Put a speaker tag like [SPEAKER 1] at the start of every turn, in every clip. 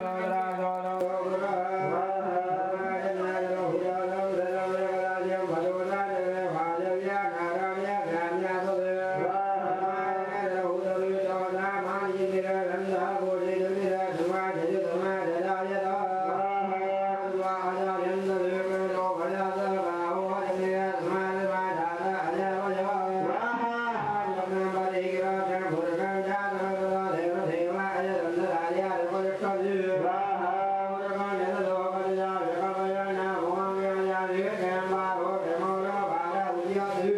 [SPEAKER 1] Ragaraja Maria will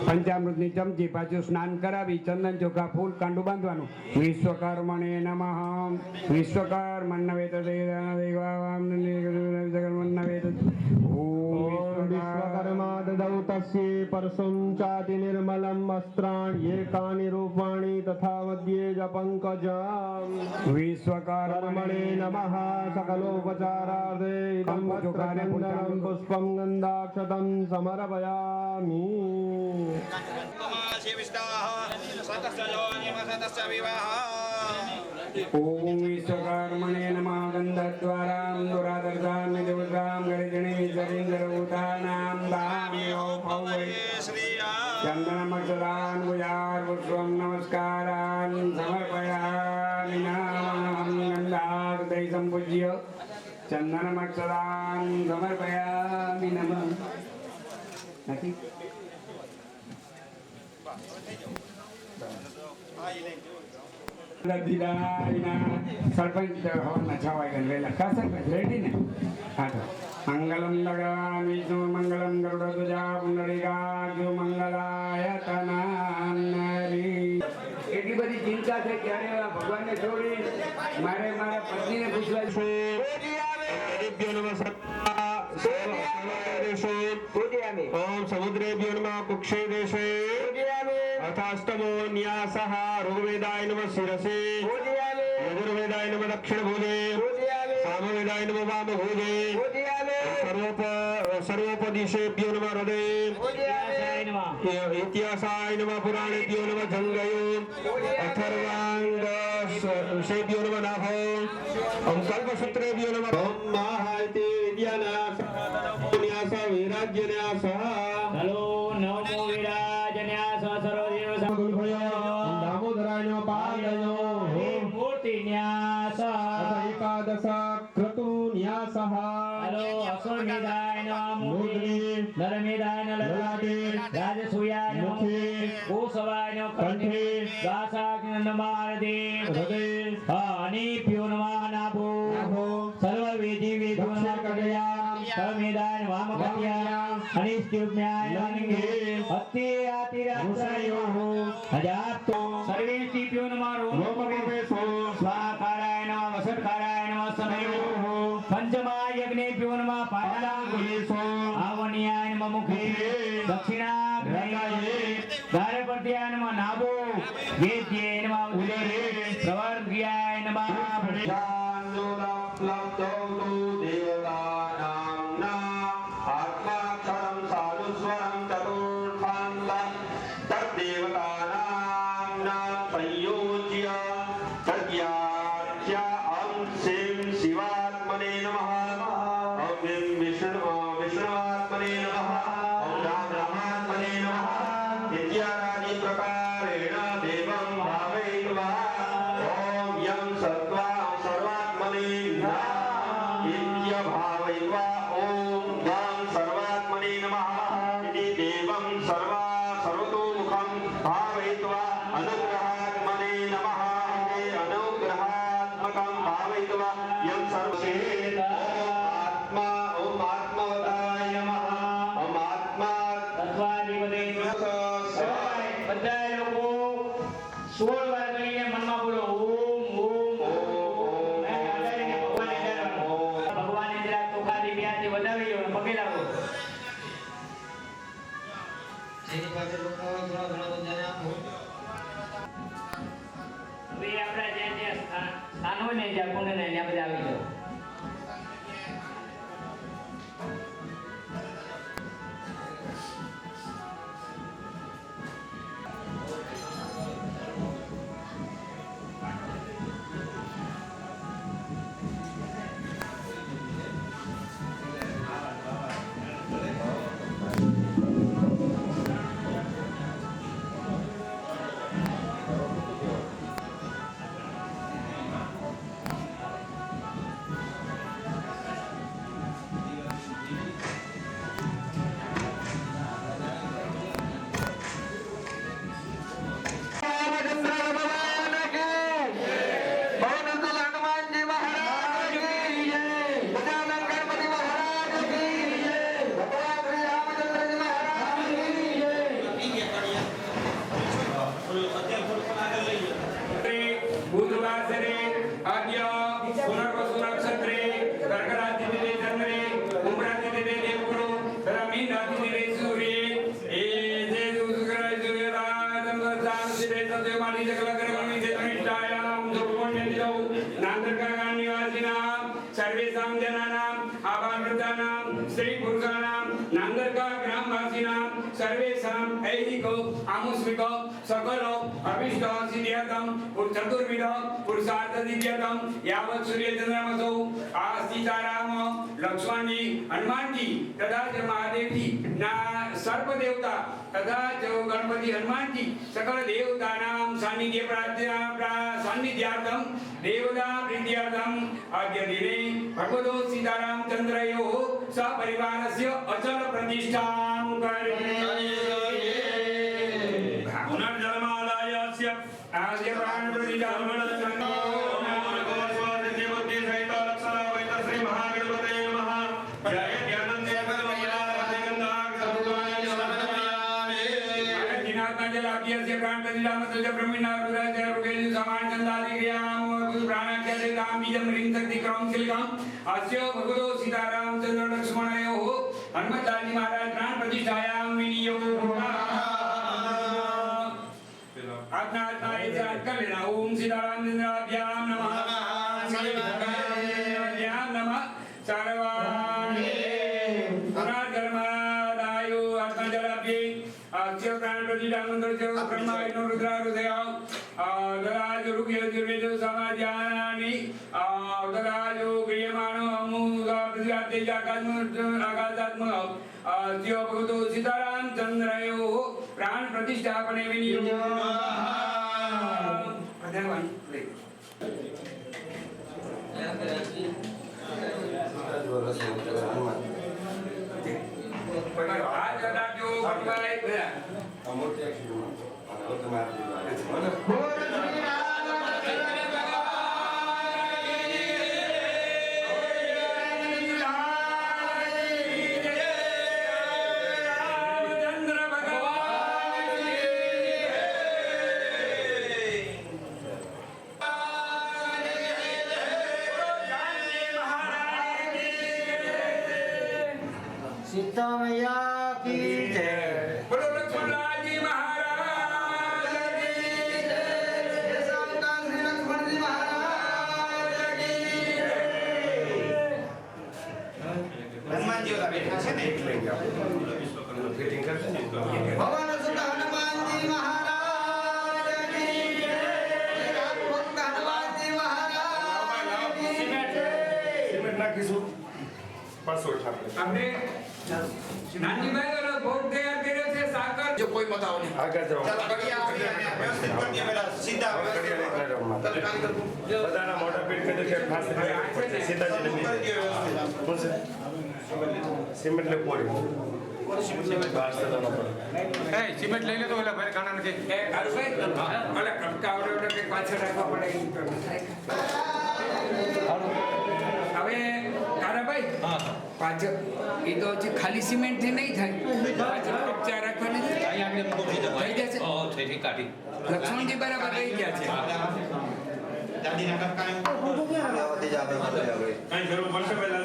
[SPEAKER 2] પંચામૃતની ચમચી પાછું સ્નાન કરાવી ચંદન ચોખા ફૂલ કાંડું બાંધવાનું. વિશ્વકર્મણે નમઃ.
[SPEAKER 3] વિશ્વકર્મન્ન વેદ तस्यै परशुं चाति निर्मलम् वस्त्राण्येकानि रूपाणि तथा वद्ये च पङ्कजाम् विश्वकर्मणे नमः सकलोपचारार्थे इदं पुष्पं गन्धाक्षतं समर्पयामि
[SPEAKER 2] ॐ विश्वकर्मणे नमः गन्धद्वारां दुरादर्शां निजवतां गरिजणे सरीन्द्रभूतानां રેડી ને હા તો મંગલમ ભગવાન વિષ્ણુ મંગલમ ગરુડ ધ્વજા પુંડરીકાક્ષ મંગલાય તનારી એટલી બધી ચિંતા છે ક્યારે ભગવાનને છોડી મારે મારા પત્નીને પૂછવા છે
[SPEAKER 3] సముద్రేభ్యో నమేషు ఓం సముద్రేభ్యో నమ కుక్షేదేశే అథాష్టమోన్యాస ఋగ్వేదాయ నమ శిరసే యజుర్వేదాయ నమ దక్షిణ భూజే సామవేదాయ నమ వామభూజే
[SPEAKER 4] સર્વોપ સર્વોપદિશેભ્યો નમઃ હૃદય ઇતિહાસાય
[SPEAKER 5] નમઃ
[SPEAKER 4] પુરાણેભ્યો
[SPEAKER 5] નમઃ
[SPEAKER 4] જંગયો
[SPEAKER 5] અથર્વાંગ
[SPEAKER 4] શેભ્યો નમઃ નાભો કલ્પસૂત્રેભ્યો નમઃ
[SPEAKER 5] ઓમ
[SPEAKER 4] મહાયતે વિદ્યાનાશ ન્યાસ વૈરાગ્ય ન્યાસ અનિષ્ટ્યુમ્યાય નંગે અત્તે આતિરાત્રયો અજાપ્તો સર્વે તત્વાધિપતે બધા લોકો સોળ શ્રી ગુરુગાણામ નાંદરકા ગ્રામવાસીનામ સર્વેષામ ઐહિકો આમુષ્મિકો સકલો અભિષ્ટ સિદ્ધ્યતમ ચતુર્વિધ પુરુષાર્થ દિવ્યતમ યાવત સૂર્યચંદ્રમસો આ સીતારામ લક્ષ્મણજી હનુમાનજી તથા જ મહાદેવજી ના
[SPEAKER 6] સર્વ દેવતા તથા જ ગણપતિ હનુમાનજી સકળ દેવતાનામ સાનિધ્ય પ્રાર્થના સાનિધ્યાર્થમ દેવતા
[SPEAKER 2] પ્રીત્યાર્થમ આદ્ય દિને ભગવતો સીતારામ ચંદ્રયો प्रीत्यर्थम अद्य दिने भगवतो सीताराम चंद्रयोः सपरिवारस्य अचल प्रतिष्ठां करोमि पुनर्जन्मादायस्य आद्य प्राणप्रतिष्ठामणसङ्गो नमो भगवस्वादित्य बुद्धि सहित लक्षण वैत श्री महागणपते नमः जय ज्ञानंदे दिनात्मजलाभ्यस्य प्राणप्रतिष्ठामस्य ब्रह्मणारुद्राच रुगेषु समानचन्दादिक्रियां प्राणाख्यादिकां बीजं ह्रीं शक्तिक्रमं शिल्काम् अस्य भगवतो सीतारामचन्द्र लक्ष्मणयोः हनुमत्दाजी महाराज प्राण प्रतिष्ठायां विनियोगः ઉદરાજો રુગિરજુર્વેદ સમાજાનાની ઉદરાજો ક્રિયમાણો અમુદા પ્રતિગાતે જાગાત્મક આગાતાત્મક અધ્યો ભગવતો સીતારામ ચંદ્રયો પ્રાણ પ્રતિષ્ઠાપને વિનિયોગ પ્રધાનવાન પ્લે આ જરા
[SPEAKER 6] જો
[SPEAKER 2] ભગવાન અમૂર્ત્ય શિવ
[SPEAKER 4] તમારા શ્રી
[SPEAKER 2] રામચંદ્ર આપણે નાનજીભાઈ ઓલો ભોગ તૈયાર કર્યો છે સાકર? જો કોઈ બતાવો નહીં.
[SPEAKER 7] બધાના મોઢા પીટ કરી છે ખાસ કરીને સીતાજીને સિમેન્ટ ને? પોરી બહાર સદાનો પડે
[SPEAKER 3] સિમેન્ટ લઈ લે તો ઓલા ભાઈ કાના નથી.
[SPEAKER 2] પાછળ રાખવા પડે ઈ તો હવે કારાભાઈ પાછળ એ તો હજી ખાલી સિમેન્ટથી નહીં થાય પાછળ કપચા રાખવાની છે. થઈ જશે લક્ષ્મણજી બરાબર રહી ગયા છે
[SPEAKER 7] કાંઈ જરૂર પડશે પહેલા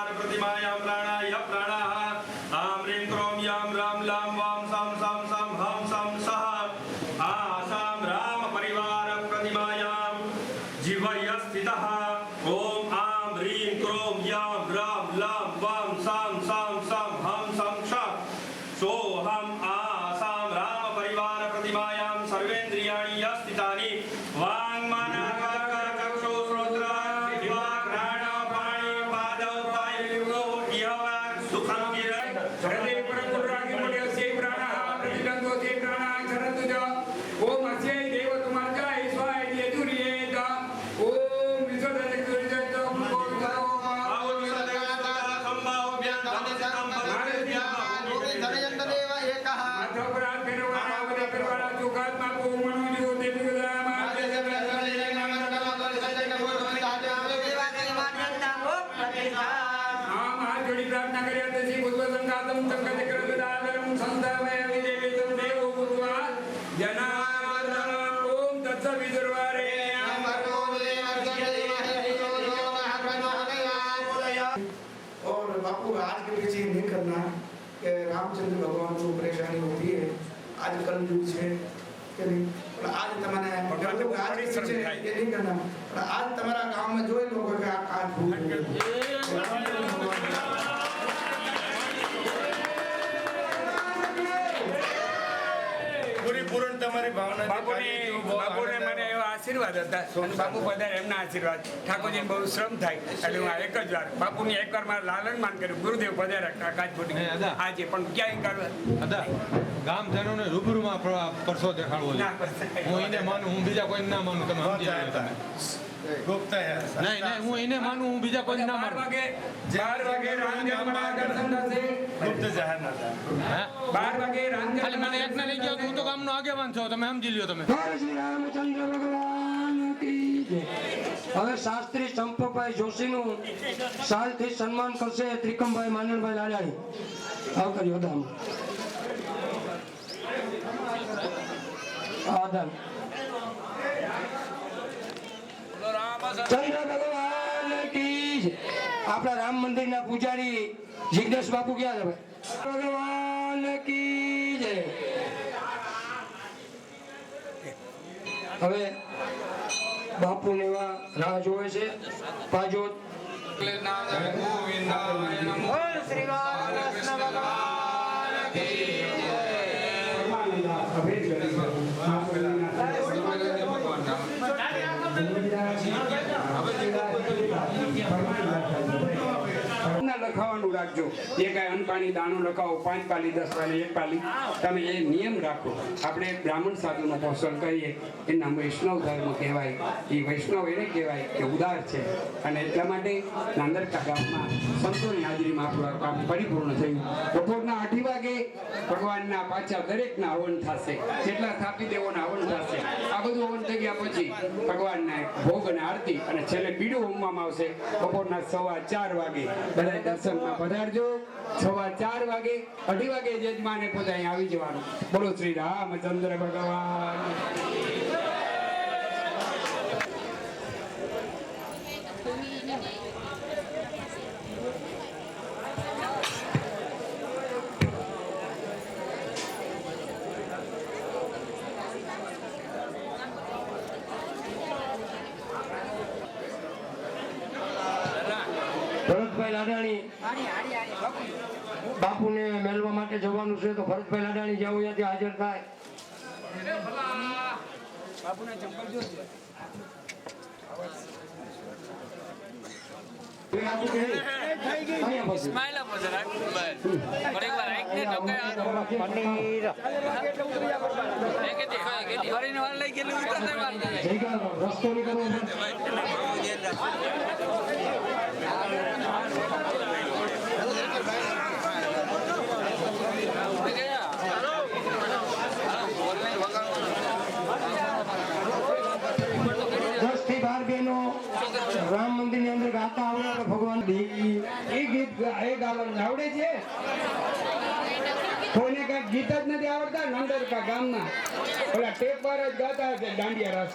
[SPEAKER 7] પરિવાર પ્રતિમાયામ
[SPEAKER 8] आज के लिए नहीं करना કે રામચંદ્ર ભગવાનનું પરેશાની હોતી હે આજ કલયુગ છે કે નહીં? પણ આજ
[SPEAKER 2] તમારે
[SPEAKER 8] આજ
[SPEAKER 2] છે
[SPEAKER 8] એ નહીં કરના પણ આજ તમારા ગામમાં જોઈ લો કે આ આ ભૂલ
[SPEAKER 7] પૂરેપૂરણ તમારી ભાવના
[SPEAKER 2] બાપુની બાપુ આશીર્વાદ હતા. બાપુ બધા એમના આશીર્વાદ. ઠાકોરજીને બહુ શ્રમ થાય. એટલે હું એક જ વાર બાપુની એક વાર મારે લાલન માન કર્યું. ગુરુદેવ પધાર્યા
[SPEAKER 9] અદા.
[SPEAKER 2] આજે પણ ક્યાંય કરવા
[SPEAKER 9] અદા ગામજનોને રૂબરૂમાં પરસો દેખાડવો છે હું એને માનું હું બીજા કોઈ ના માનું તમે સમજી લો તમે. નહીં નહીં હું એને માનું હું બીજા કોઈ ના માનું.
[SPEAKER 2] વાગે બાર વાગે રાંજણમાં દર્શન થશે
[SPEAKER 7] ગુપ્ત જાહેર નતા
[SPEAKER 9] હે?
[SPEAKER 2] બાર વાગે
[SPEAKER 9] ખાલી મને એકને લઈ ગયો હું તો ગામનો આગેવાન છો તમે સમજી લ્યો તમે.
[SPEAKER 10] શ્રી રામચંદ્ર ભગવાન. હવે શાસ્ત્રી ચંપકભાઈ જોશીનું સાલથી સન્માન કરશે ત્રિકમભાઈ માનણભાઈ લાડાણી આવ કર્યો દામ આદન ચંદ્ર ભગવાન કી આપણા રામ મંદિરના પૂજારી જિગ્નેશ બાપુ ક્યાં છે ભગવાન કી જય. હવે બાપુ લેવા એવા રાહ જોવે છે. પાજો.
[SPEAKER 2] અભેદ કરી છે. મહાપ્રભુના ના લખાવાનું રાખજો. જે કાંઈ અનપાણી દાણો લખાવો, પાંચ પાલી, દસ પાલી, એક પાલી, તમે એ નિયમ રાખો. આપણે બ્રાહ્મણ સાધુનો પોષણ કરીએ એના વૈષ્ણવ ધર્મ કહેવાય, એ વૈષ્ણવ એને કહેવાય કે ઉદાર છે. અને એટલા માટે નાંદરકા ગામમાં સંતોની હાજરીમાં આપણું કામ પરિપૂર્ણ થયું. બપોરના અઢી વાગે ભગવાનના પાછા દરેકના હવન થશે. જેટલા સ્થાપી દેવોના હવન થશે. આ બધું હવન થઈ ગયા પછી ભગવાનના ભોગ અને આરતી અને છેલ્લે બીડું હોમવામાં આવશે. બપોરના સવા ચાર વાગે બધા દર્શનમાં પધારજો સવા ચાર વાગે, અઢી વાગે યજમાને પોતે અહીં આવી જવાનું. બોલો શ્રી રામચંદ્ર ભગવાન
[SPEAKER 10] ભરતભાઈ લાડાણી બાપુને મેળવા માટે જવાનું છે તો ભરતભાઈ લાડાણી જ્યાં હોય ત્યાંથી હાજર થાય. અહીંયા પછી. જય ગણારામ. રસ્તો નહીં કરવો પડે. દસથી બાર બહેનો રામ મંદિરની અંદર ગાતા આવડે આપણે ભગવાન
[SPEAKER 2] એ ગીત એ ગાવાનું આવડે છે? કોઈને કઈ ગીત જ નથી આવડતા? નંદરકા ગામના. ઓલા ટેપ પર જ ગાતા છે દાંડિયા રાસ